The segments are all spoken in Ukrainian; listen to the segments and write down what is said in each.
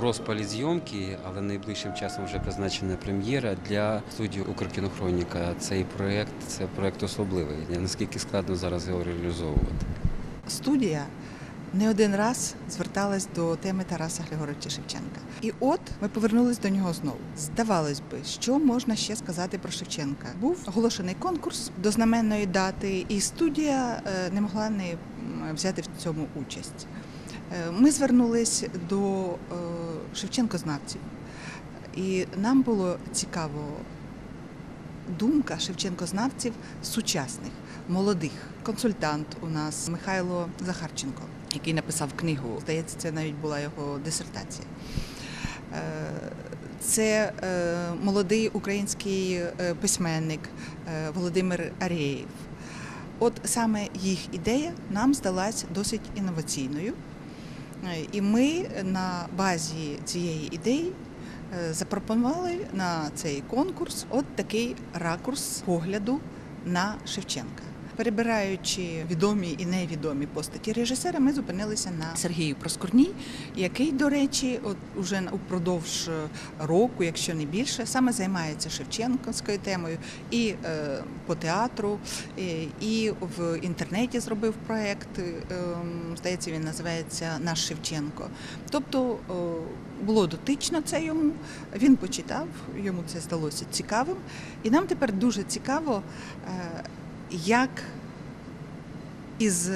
розпалі зйомки, але найближчим часом вже призначена прем'єра для студії Укркінохроніка. Цей проєкт це проєкт особливий. Наскільки складно зараз його реалізовувати? студія не один раз зверталась до теми Тараса Григоровича Шевченка. І от ми повернулись до нього знову. Здавалось би, що можна ще сказати про Шевченка. Був оголошений конкурс до знаменної дати, і студія е, не могла не взяти в цьому участь. Е, Ми звернулись до е, Шевченкознавців, і нам було цікаво думка Шевченкознавців сучасних, молодих. Консультант у нас Михайло Захарченко, який написав книгу. Здається, це навіть була його дисертація. Е, Це е, молодий український е, письменник Володимир Арєєв. От саме їх ідея нам здалась досить інноваційною. Е, І ми на базі цієї ідеї е, запропонували на цей конкурс от такий ракурс погляду на Шевченка. Перебираючи відомі і невідомі постаті режисера, ми зупинилися на Сергію Проскурній, який, до речі, от уже упродовж е, року, якщо не більше, саме займається Шевченківською темою і е, по театру, і, в інтернеті зробив проект. е, Здається, він називається Наш Шевченко. Тобто було дотично це йому. Він почитав, йому це здалося цікавим. І нам тепер дуже цікаво, як із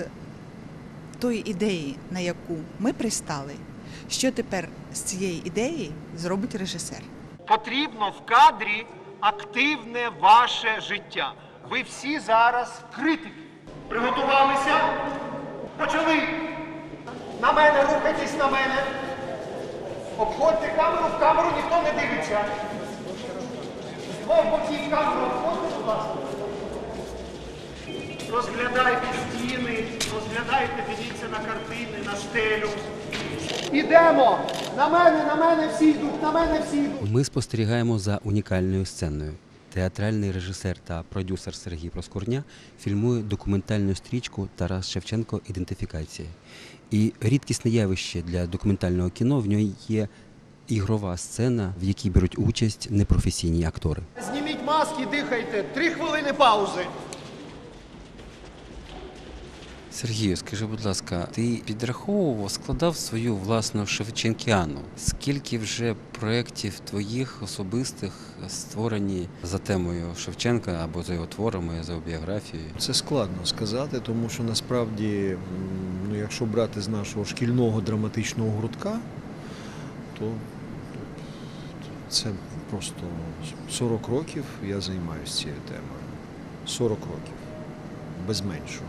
тої ідеї, на яку ми пристали, що тепер з цієї ідеї зробить режисер. Потрібно в кадрі активне ваше життя. Ви всі зараз критики. Приготувалися? Почали. На мене, рухайтесь на мене. Обходьте камеру, в камеру ніхто не дивиться. З двох боків камеру обходьте, будь ласка. Розглядайте стіни, розглядайте, дивіться на картини, на стелю. Ідемо! На мене, на мене всі йдуть, на мене всі йдуть. Ми спостерігаємо за унікальною сценою. Театральний режисер та продюсер Сергій Проскурня фільмує документальну стрічку Тарас Шевченко Ідентифікація. І рідкісне явище для документального кіно в ній є ігрова сцена, в якій беруть участь непрофесійні актори. Зніміть маски, дихайте. Три хвилини паузи. Сергію, скажи, будь ласка, ти підраховував, складав свою власну шевченкіану? Скільки вже проєктів твоїх особистих створені за темою Шевченка або за його творами, за його біографією? Це складно сказати, тому що насправді, ну, якщо брати з нашого шкільного драматичного гуртка, то це просто 40 років я займаюся цією темою. 40 років. Без меншого,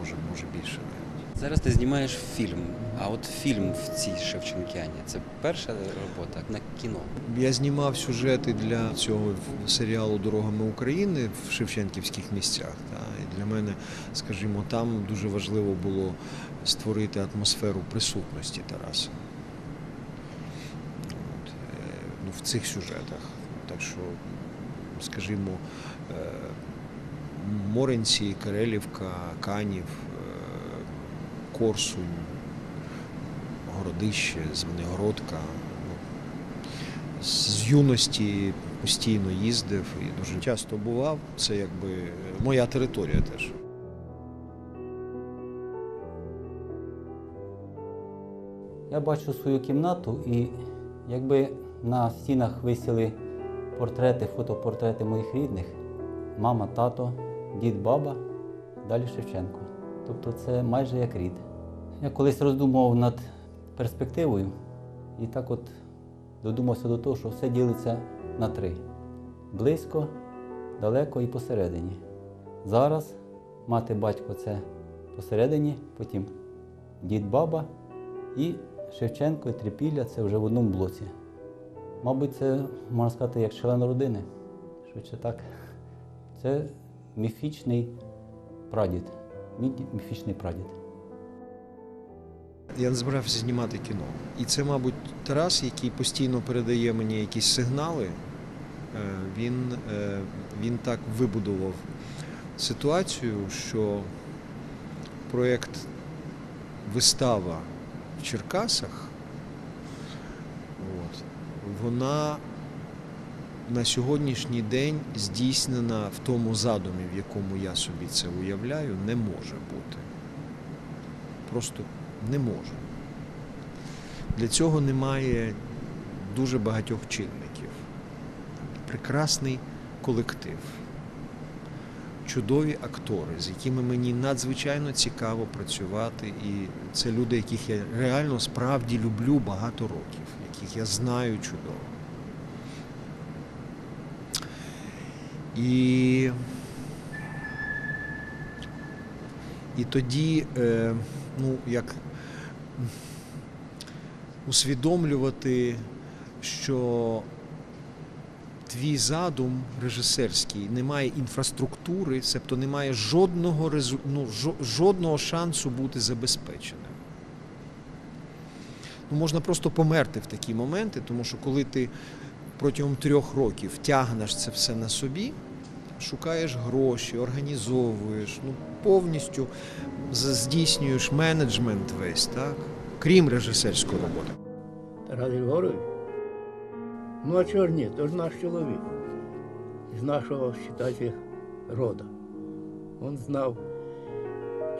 може, може більше навіть. Зараз ти знімаєш фільм, а от фільм в цій Шевченкіані це перша робота на кіно. Я знімав сюжети для цього серіалу Дорогами України в Шевченківських місцях. Та. І для мене, скажімо, там дуже важливо було створити атмосферу присутності Тараса. От, е, ну, в цих сюжетах. Так що, скажімо, е, Моренці, Карелівка, Канів, е, Корсунь, Городище, Звенигородка. Ну, з юності постійно їздив і дуже часто бував. Це якби моя територія теж. Я бачу свою кімнату і якби на стінах висіли портрети, фотопортрети моїх рідних, мама, тато, дід, баба, далі Шевченко. Тобто це майже як рід. Я колись роздумував над перспективою і так от додумався до того, що все ділиться на три: близько, далеко і посередині. Зараз мати батько це посередині, потім дід, баба і Шевченко і Трипілля це вже в одному блоці. Мабуть, це можна сказати як член родини. Швидше так. Це міфічний прадід. Мій міфічний прадід. Я не збирався знімати кіно. І це, мабуть, Тарас, який постійно передає мені якісь сигнали. Е, Він, е, він так вибудував ситуацію, що проєкт Вистава в Черкасах вона на сьогоднішній день здійснена в тому задумі, в якому я собі це уявляю, не може бути. Просто не може. Для цього немає дуже багатьох чинників. Прекрасний колектив, чудові актори, з якими мені надзвичайно цікаво працювати. І це люди, яких я реально справді люблю багато років, яких я знаю чудово. І, і тоді, е, ну, як усвідомлювати, що твій задум режисерський не має інфраструктури, себто не має жодного, ну, жодного шансу бути забезпеченим. Ну, можна просто померти в такі моменти, тому що коли ти протягом трьох років тягнеш це все на собі, шукаєш гроші, організовуєш, ну, повністю здійснюєш менеджмент весь, так? крім режисерської роботи. Тарас Григорович? Ну а чого ж ні? То ж наш чоловік. З нашого, вважайте, рода. Він знав,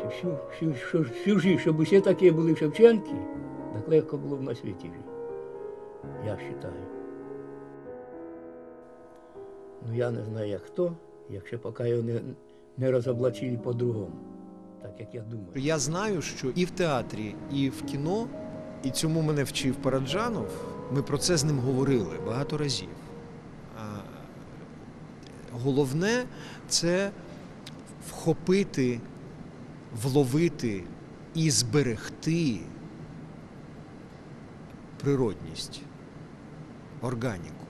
всю, всю, всю, всю життя, щоб усі такі були Шевченки, так легко було б на світі жити. Я вважаю. Ну я не знаю, як хто, якщо поки його не, не розоблачили по-другому. Так як я думаю. Я знаю, що і в театрі, і в кіно, і цьому мене вчив Параджанов. Ми про це з ним говорили багато разів. Головне це вхопити, вловити і зберегти природність, органіку.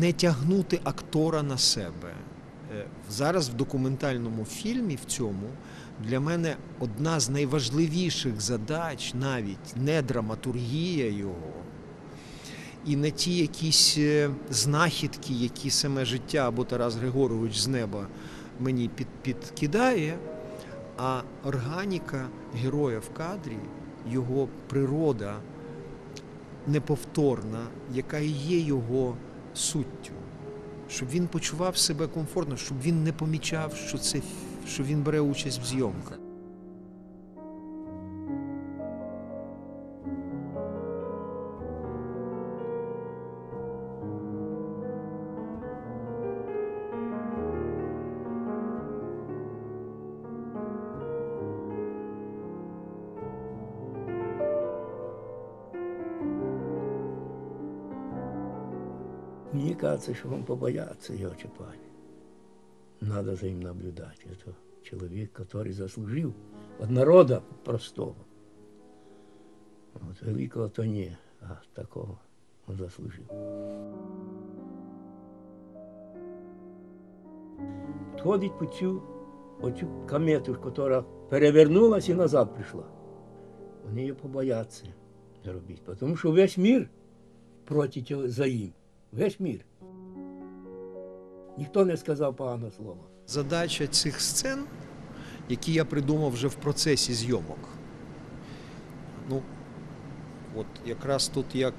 Не тягнути актора на себе. Е, Зараз в документальному фільмі в цьому для мене одна з найважливіших задач, навіть не драматургія його, і не ті якісь е, знахідки, які саме життя або Тарас Григорович з неба мені під, підкидає, а органіка героя в кадрі, його природа неповторна, яка і є його суттю. Щоб він почував себе комфортно, щоб він не помічав, що, це, що він бере участь в зйомках. Кажется, що вам побояться його чіпати. Надо за ним наблюдати. Это чоловік, який заслужив від народа простого. От великого то ні, а такого він заслужив. Підходить по цю, оцю комету, яка перевернулася і назад прийшла. Вони її побояться зробити, тому що весь мір проти за їм. Весь мір. Ніхто не сказав поганого слова. Задача цих сцен, які я придумав вже в процесі зйомок. Ну, от якраз тут я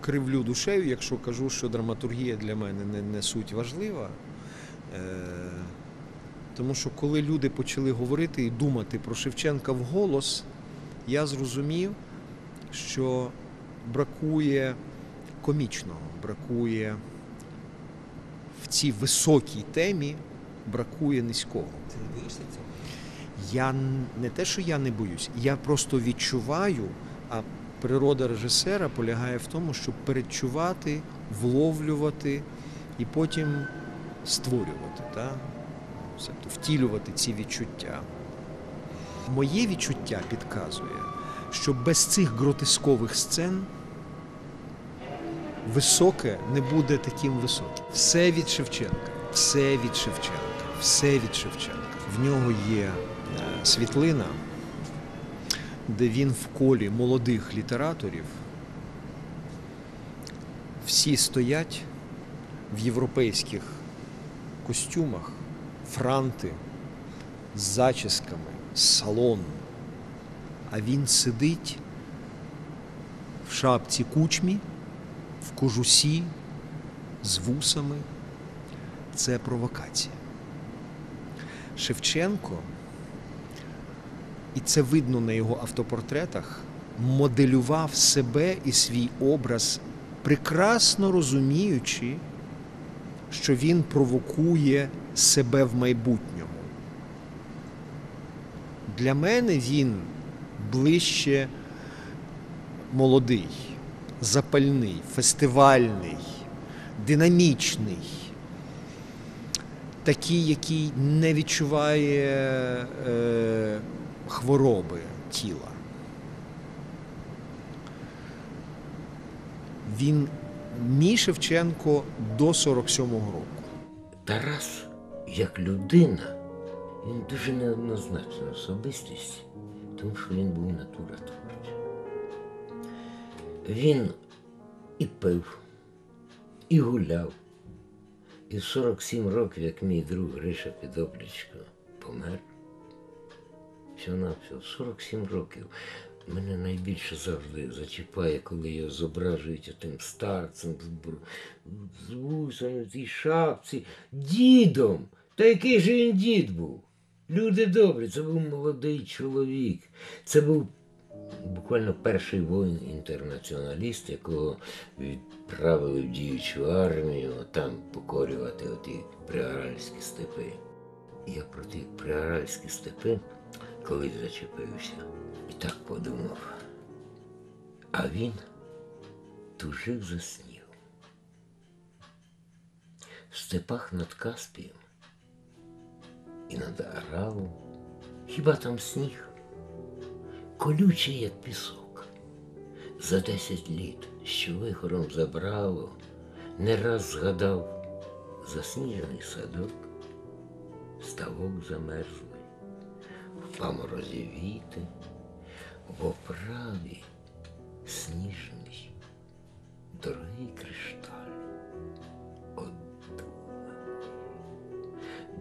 кривлю душею, якщо кажу, що драматургія для мене не, не суть важлива. Е, тому що коли люди почали говорити і думати про Шевченка вголос, я зрозумів, що бракує комічного, бракує цій високій темі бракує низького. Ти не боїшся цього? Я не те, що я не боюсь, я просто відчуваю, а природа режисера полягає в тому, щоб передчувати, вловлювати і потім створювати, та? Тобто втілювати ці відчуття. Моє відчуття підказує, що без цих гротискових сцен високе не буде таким високим. Все від Шевченка, все від Шевченка, все від Шевченка. В нього є е, світлина, де він в колі молодих літераторів. Всі стоять в європейських костюмах, франти з зачісками, з салону. А він сидить в шапці кучмі, в кожусі, з вусами. Це провокація. Шевченко, і це видно на його автопортретах, моделював себе і свій образ, прекрасно розуміючи, що він провокує себе в майбутньому. Для мене він ближче молодий, запальний, фестивальний, динамічний, такий, який не відчуває е, хвороби тіла. Він мій Шевченко до 47-го року. Тарас, як людина, він дуже неоднозначна особистість, тому що він був натура творча. Він і пив, і гуляв. І в 47 років, як мій друг Гриша Підоплічко помер, всього навсього 47 років. Мене найбільше завжди зачіпає, коли його зображують тим старцем з, вусами, в тій шапці, дідом. Та який же він дід був? Люди добрі, це був молодий чоловік. Це був буквально перший воїн-інтернаціоналіст, якого відправили в діючу армію там покорювати оті приаральські степи. Я про ті приаральські степи колись зачепився і так подумав. А він тужив за снігом. В степах над Каспієм і над Аравом. Хіба там сніг? Колючий, як пісок. За десять літ, що вихором забрало, не раз згадав засніжений садок, ставок замерзлий, в паморозі віти, в оправі сніжний, дорогий кришталь. От дума.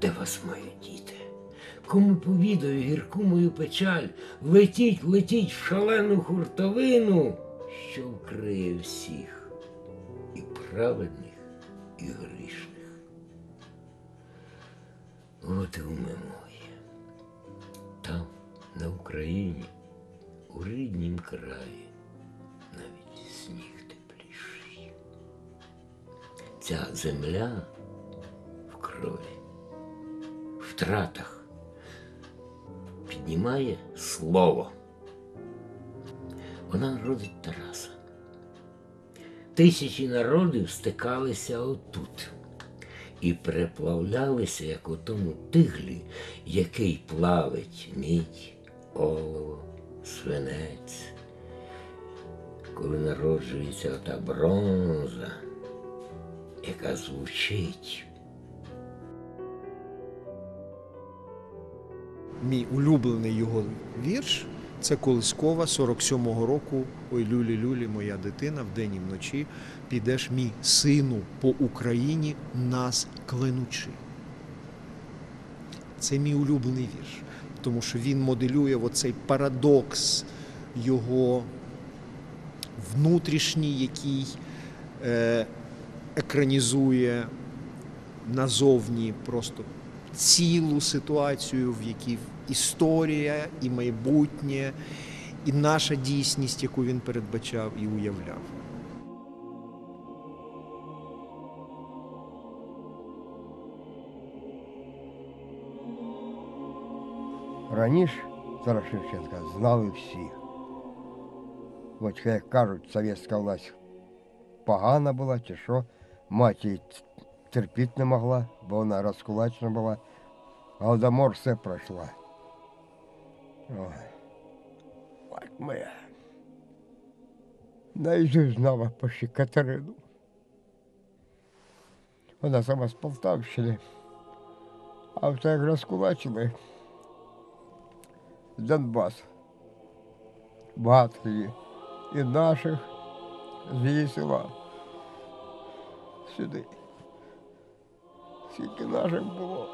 Де вас маю діти? Кому повідаю гірку мою печаль, летіть, летіть в шалену хуртовину, що вкриє всіх, і праведних, і грішних. От і уме моє, там, на Україні, у ріднім краї, навіть сніг тепліший. Ця земля в крові, в втратах піднімає слово. Вона родить Тараса. Тисячі народів стикалися отут і переплавлялися, як у тому тиглі, який плавить мідь, олово, свинець. Коли народжується ота бронза, яка звучить. Мій улюблений його вірш це Колискова 47-го року. Ой, люлі, люлі, моя дитина, вдень і вночі підеш мій сину по Україні нас кленучи. Це мій улюблений вірш, тому що він моделює оцей парадокс його внутрішній, який е, екранізує назовні просто цілу ситуацію, в якій історія і майбутнє, і наша дійсність, яку він передбачав і уявляв. Раніше Тарас Шевченка знали всі. От як кажуть, совєтська власть погана була чи що, мать її терпіти не могла, бо вона розкулачена була. Голодомор все пройшла. Ой. От моя. Наїжджу знала почти Катерину. Вона сама з Полтавщини. А все як розкулачили. Донбас. Багато є. І наших з її села. Сюди. Скільки наших було.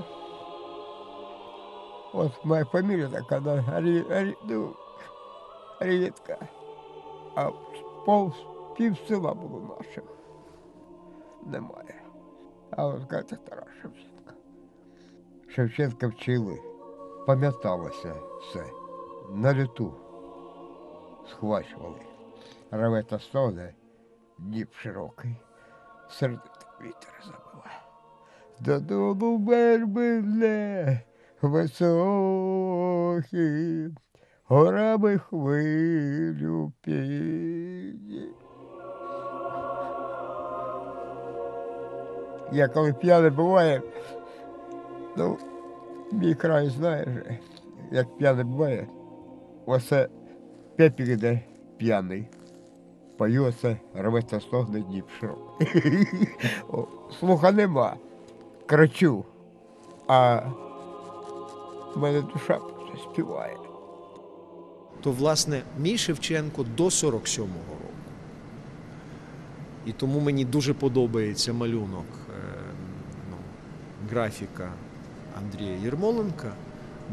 От моя фамілія така, да, Арі, Арі, ну, рідка. А пол, пів села було наших. Немає. А от каже Тарас Шевченка. Шевченка вчили, пам'яталося все. На люту схвачували. Реве та стогне, діб широкий, сердито вітер забиває. Додолу верби ле, високі, горами хвилю піні. Я коли п'яний буває, ну, мій край знаєш, як п'яний буває, оце пепік іде п'яний. Оце, рветься стогне діб Слуха нема, кричу, а мене душа співає. то власне мій Шевченко до 47-го року. І тому мені дуже подобається малюнок е, ну, графіка Андрія Єрмоленка,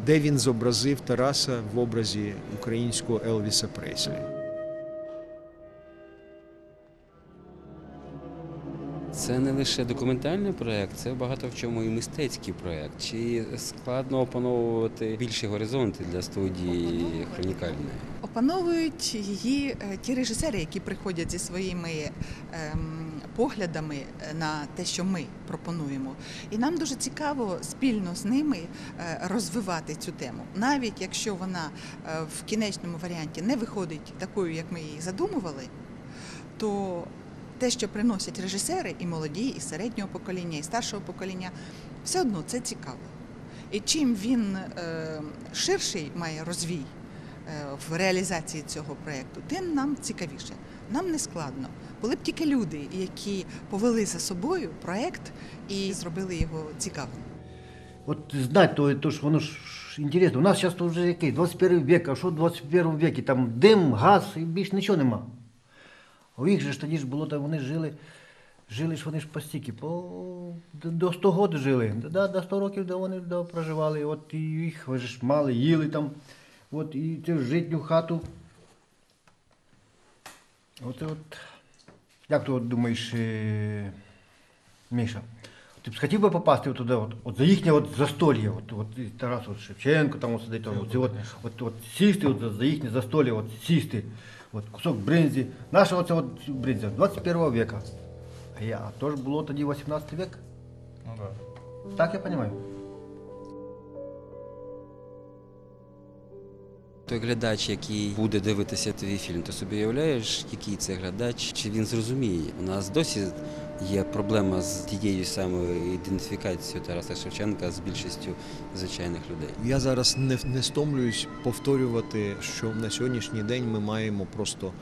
де він зобразив Тараса в образі українського Елвіса Преслі. Це не лише документальний проєкт, це багато в чому і мистецький проєкт. Чи складно опановувати більші горизонти для студії хронікальної? Опановують її е, ті режисери, які приходять зі своїми ем, поглядами е, на те, що ми пропонуємо. І нам дуже цікаво спільно з ними е, розвивати цю тему, навіть якщо вона в кінечному варіанті не виходить такою, як ми її задумували, то те, що приносять режисери, і молоді, і середнього покоління, і старшого покоління, все одно це цікаво. І чим він е, ширший має розвій е, в реалізації цього проєкту, тим нам цікавіше. Нам не складно. Були б тільки люди, які повели за собою проєкт і зробили його цікавим. От знать, то, то ж воно ж інтересно. У нас зараз вже який 21 вік, а що в 21 віці? Там дим, газ і більш нічого нема. У їх же ж тоді ж було, там вони жили, жили ж вони ж постійки, по до- до 100 років жили. Да, до 100 років да, вони да, проживали. От і їх ви ж мали, їли там. От і цю житню хату. От, от, як ти от думаєш, е, Міша? Ти б хотів би попасти от туди, от, от за їхнє от застолье, от, от і Тарас от Шевченко там от сидить, там, от, от, от, от, сісти от, за їхнє застолье, от сісти, от кусок бринзі. Наша оце от бринза 21 века. А я, а то ж було тоді 18 век? Ну да. Так я розумію. Той глядач, який буде дивитися твій фільм, ти собі уявляєш, який це глядач, чи він зрозуміє? У нас досі є проблема з тією самою ідентифікацією Тараса Шевченка з більшістю звичайних людей. Я зараз не, не стомлююсь повторювати, що на сьогоднішній день ми маємо просто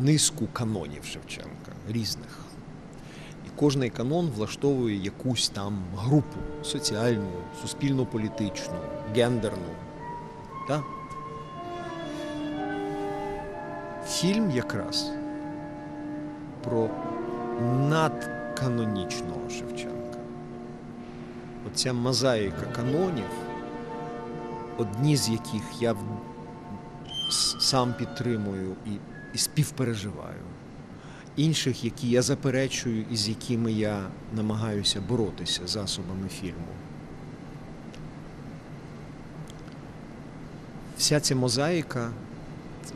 низку канонів Шевченка різних. Кожний канон влаштовує якусь там групу соціальну, суспільно-політичну, гендерну. Так? Фільм якраз про надканонічного Шевченка. Оця мозаїка канонів, одні з яких я сам підтримую і, і співпереживаю, інших, які я заперечую і з якими я намагаюся боротися засобами фільму. Вся ця мозаїка,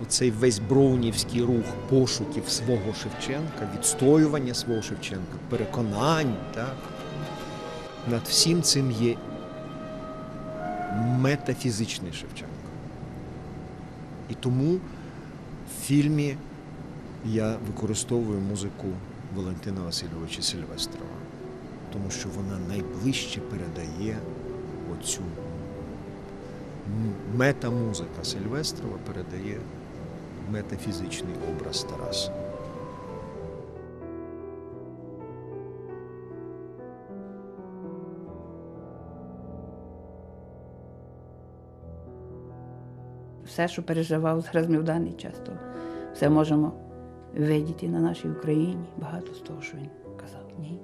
оцей весь броунівський рух пошуків свого Шевченка, відстоювання свого Шевченка, переконань, так? над всім цим є метафізичний Шевченко. І тому в фільмі я використовую музику Валентина Васильовича Сильвестрова, тому що вона найближче передає оцю метамузика Сильвестрова передає метафізичний образ Тараса. все, що переживав зараз ми в даний час, то все можемо видіти на нашій Україні. Багато з того, що він казав. Ні.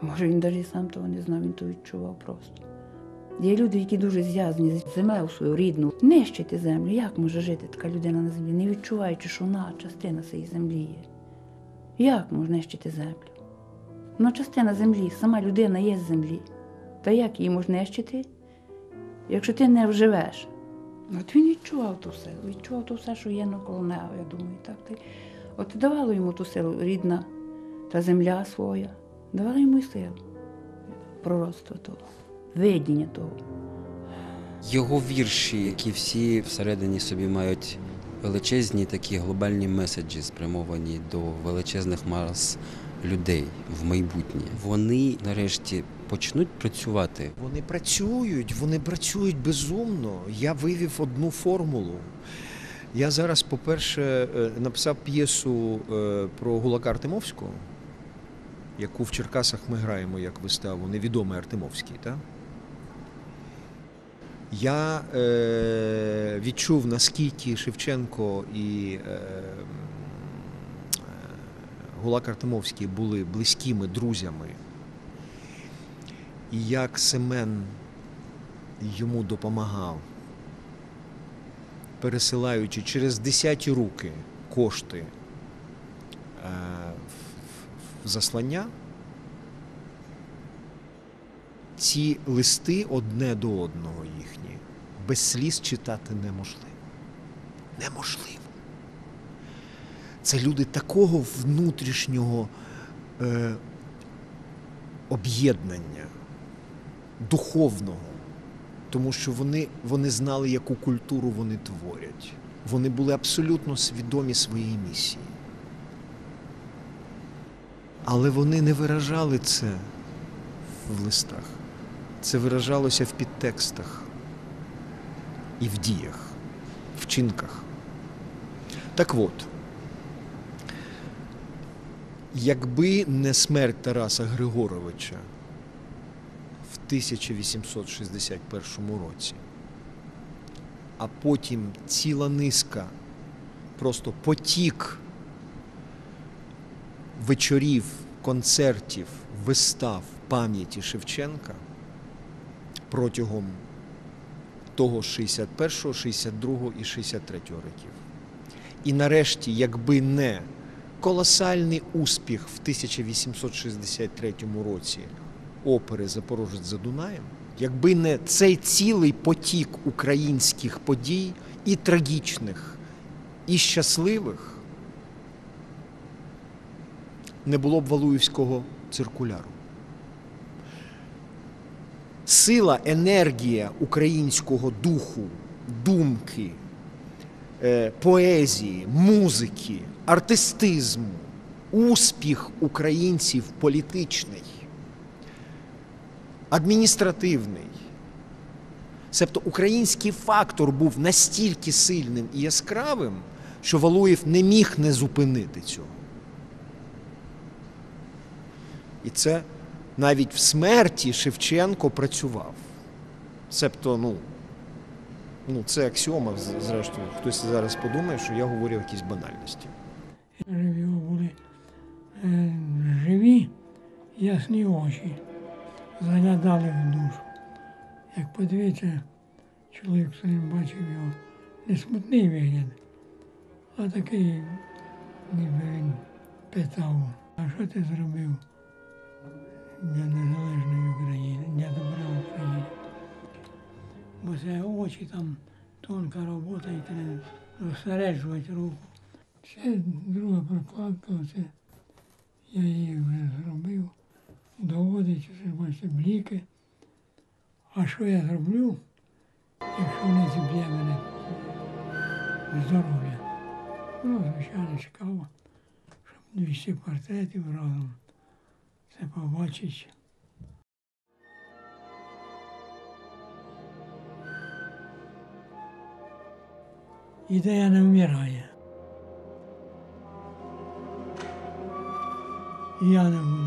Може, він навіть сам того не знав, він то відчував просто. Є люди, які дуже зв'язані з землею свою рідну. Нищити землю. Як може жити така людина на землі, не відчуваючи, що вона частина цієї землі є? Як можна нищити землю? Вона частина землі, сама людина є з землі. Та як її можна нищити, якщо ти не вживеш? От він відчував ту силу, відчував ту все, що є навколо нього, я думаю, так. Та й От давало йому ту силу рідна та земля своя, давала йому й силу пророцтва того, видіння того. Його вірші, які всі всередині собі мають величезні такі глобальні меседжі, спрямовані до величезних мас людей в майбутнє. Вони нарешті почнуть працювати. Вони працюють, вони працюють безумно. Я вивів одну формулу. Я зараз, по-перше, е, написав п'єсу е, про Гулака Артемовського, яку в Черкасах ми граємо як виставу Невідомий Артемовський. Так? Я е, відчув, наскільки Шевченко і е, е, Гулак Артемовський були близькими друзями. І як Семен йому допомагав, пересилаючи через десяті руки кошти е, в заслання, ці листи одне до одного їхні без сліз читати неможливо. Неможливо. Це люди такого внутрішнього е, об'єднання, духовного, тому що вони, вони знали, яку культуру вони творять. Вони були абсолютно свідомі своєї місії. Але вони не виражали це в листах. Це виражалося в підтекстах і в діях, в чинках. Так от, якби не смерть Тараса Григоровича в 1861 році, а потім ціла низка, просто потік вечорів, концертів, вистав пам'яті Шевченка протягом того 61, 62 і 63 років. І нарешті, якби не колосальний успіх в 1863 році опери Запорожець за Дунаєм, якби не цей цілий потік українських подій і трагічних, і щасливих, не було б Валуївського циркуляру. Сила, енергія українського духу, думки, е, поезії, музики, артистизму, успіх українців політичний, адміністративний. Себто український фактор був настільки сильним і яскравим, що Валуєв не міг не зупинити цього. І це навіть в смерті Шевченко працював. Себто, ну, ну це аксіома, зрештою. Хтось зараз подумає, що я говорю якісь банальності. Його були е, живі, ясні очі, заглядали в душу. Як подивиться, чоловік своїм бачив його не смутний вигляд, а такий, ніби він питав, а що ти зробив для незалежної України, для добра України? Бо це очі там тонка робота і треба зосереджувати руку. Це друга прокладка, це я її вже зробив. Доводить, що бачите, бліки. А що я зроблю, якщо не зіб'є мене здоров'я? Ну, звичайно, цікаво, щоб 200 портретів разом це побачить. Ідея не вмирає. І я не буду